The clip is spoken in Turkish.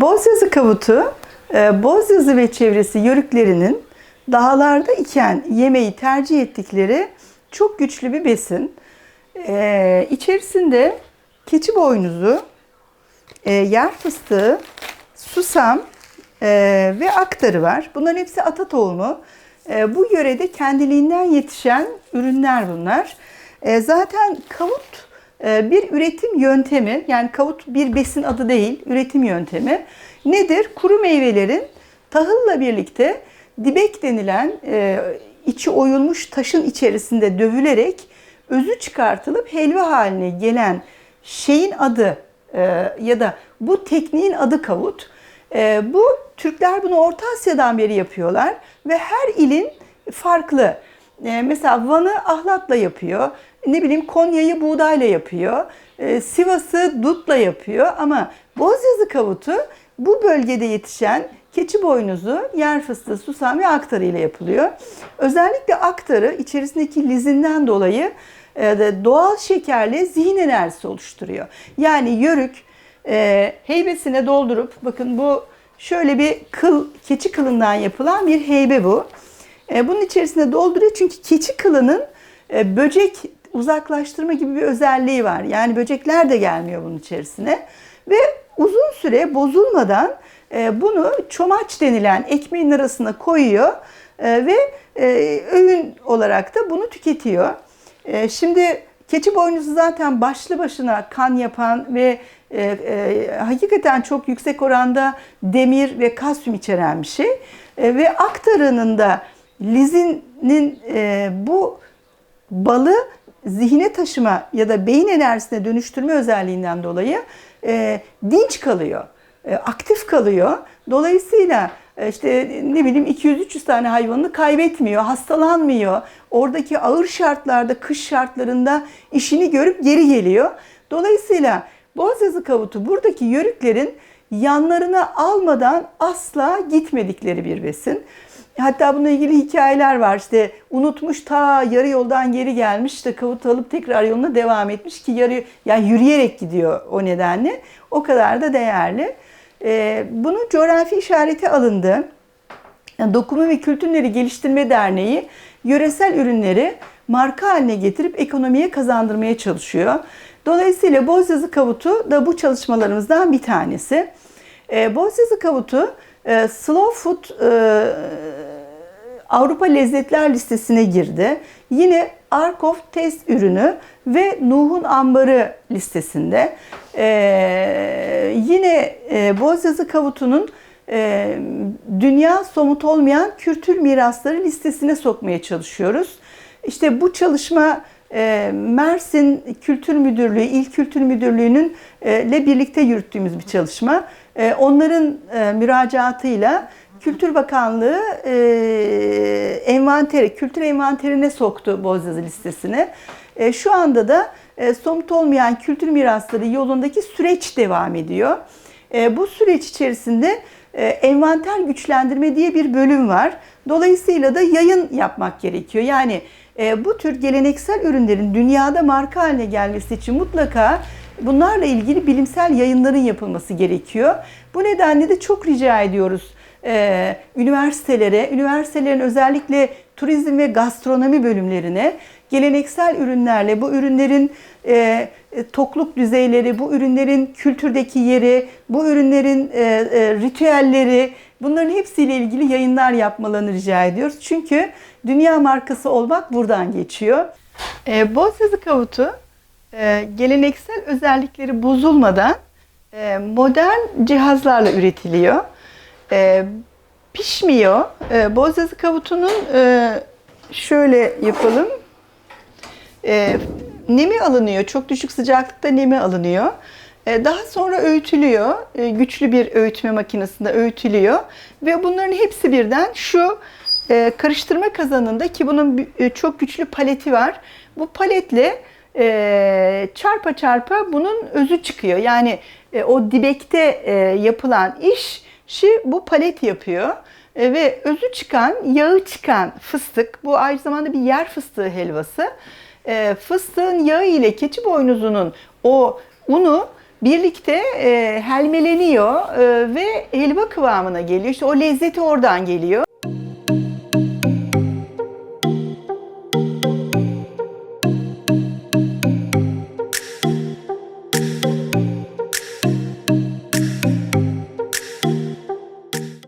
Bozyazı kavutu, e, Bozyazı ve çevresi yörüklerinin dağlarda iken yemeği tercih ettikleri çok güçlü bir besin. E, içerisinde keçi boynuzu, e, yer fıstığı, susam e, ve aktarı var. Bunların hepsi ata tohumu. Bu yörede kendiliğinden yetişen ürünler bunlar. Zaten kavut bir üretim yöntemi. Yani kavut bir besin adı değil, üretim yöntemi. Nedir? Kuru meyvelerin tahılla birlikte dibek denilen e, içi oyulmuş taşın içerisinde dövülerek özü çıkartılıp helva haline gelen şeyin adı e, ya da bu tekniğin adı kavut. E, bu Türkler bunu Orta Asya'dan beri yapıyorlar ve her ilin farklı. E, mesela Van'ı ahlatla yapıyor. Ne bileyim Konya'yı buğdayla yapıyor. E, Sivas'ı dutla yapıyor ama Bozyazı kavutu bu bölgede yetişen keçi boynuzu, yer fıstığı, susam ve aktarı ile yapılıyor. Özellikle aktarı içerisindeki lizinden dolayı e, doğal şekerle zihin enerjisi oluşturuyor. Yani yörük e, heybesine doldurup bakın bu şöyle bir kıl keçi kılından yapılan bir heybe bu. E, bunun içerisine dolduruyor çünkü keçi kılının e, böcek uzaklaştırma gibi bir özelliği var. Yani böcekler de gelmiyor bunun içerisine ve uzun süre bozulmadan e, bunu çomaç denilen ekmeğin arasına koyuyor ve öğün olarak da bunu tüketiyor. Şimdi keçi boynuzu zaten başlı başına kan yapan ve hakikaten çok yüksek oranda demir ve kalsiyum içeren bir şey. Ve aktarının da lizinin e, bu balı zihne taşıma ya da beyin enerjisine dönüştürme özelliğinden dolayı e, dinç kalıyor, e, aktif kalıyor. Dolayısıyla e, işte ne bileyim 200-300 tane hayvanını kaybetmiyor, hastalanmıyor. Oradaki ağır şartlarda, kış şartlarında işini görüp geri geliyor. Dolayısıyla Boğazyazı kavutu buradaki yörüklerin yanlarına almadan asla gitmedikleri bir besin. Hatta bununla ilgili hikayeler var. İşte unutmuş ta yarı yoldan geri gelmiş işte kavut alıp tekrar yoluna devam etmiş ki yarı yani yürüyerek gidiyor o nedenle. O kadar da değerli. Ee, bunun coğrafi işareti alındı. Yani Dokuma ve Kültürleri Geliştirme Derneği yöresel ürünleri marka haline getirip ekonomiye kazandırmaya çalışıyor. Dolayısıyla Bozyazı kavutu da bu çalışmalarımızdan bir tanesi. E, Bozyazı kavutu e, Slow Food e, Avrupa Lezzetler Listesi'ne girdi. Yine Ark of Taste ürünü ve Nuh'un Ambarı listesinde. E, yine e, Bozyazı kavutunun e, dünya somut olmayan kültür mirasları listesine sokmaya çalışıyoruz. İşte bu çalışma e, Mersin Kültür Müdürlüğü, İl Kültür Müdürlüğü'nün e, ile birlikte yürüttüğümüz bir çalışma. E, onların e, müracaatıyla Kültür Bakanlığı e, envanteri, kültür envanterine soktu Bozyazı listesine. E, şu anda da e, somut olmayan kültür mirasları yolundaki süreç devam ediyor. E, bu süreç içerisinde e, envanter güçlendirme diye bir bölüm var. Dolayısıyla da yayın yapmak gerekiyor. Yani e, bu tür geleneksel ürünlerin dünyada marka haline gelmesi için mutlaka bunlarla ilgili bilimsel yayınların yapılması gerekiyor. Bu nedenle de çok rica ediyoruz e, üniversitelere, üniversitelerin özellikle turizm ve gastronomi bölümlerine geleneksel ürünlerle bu ürünlerin e, e, tokluk düzeyleri, bu ürünlerin kültürdeki yeri, bu ürünlerin e, e, ritüelleri, bunların hepsiyle ilgili yayınlar yapmalarını rica ediyoruz. Çünkü dünya markası olmak buradan geçiyor. E, Bozyazı kavutu e, geleneksel özellikleri bozulmadan e, modern cihazlarla üretiliyor. E, pişmiyor. E, Bozyazı kavutunun e, şöyle yapalım. E, nemi alınıyor. Çok düşük sıcaklıkta nemi alınıyor. E, daha sonra öğütülüyor. E, güçlü bir öğütme makinesinde öğütülüyor. Ve bunların hepsi birden şu e, karıştırma kazanında ki bunun çok güçlü paleti var. Bu paletle çarpa çarpa bunun özü çıkıyor. Yani o dibekte yapılan iş bu palet yapıyor. E, ve özü çıkan, yağı çıkan fıstık. Bu aynı zamanda bir yer fıstığı helvası. E, fıstığın yağı ile keçi boynuzunun o unu birlikte e, helmeleniyor ve helva kıvamına geliyor. İşte o lezzeti oradan geliyor.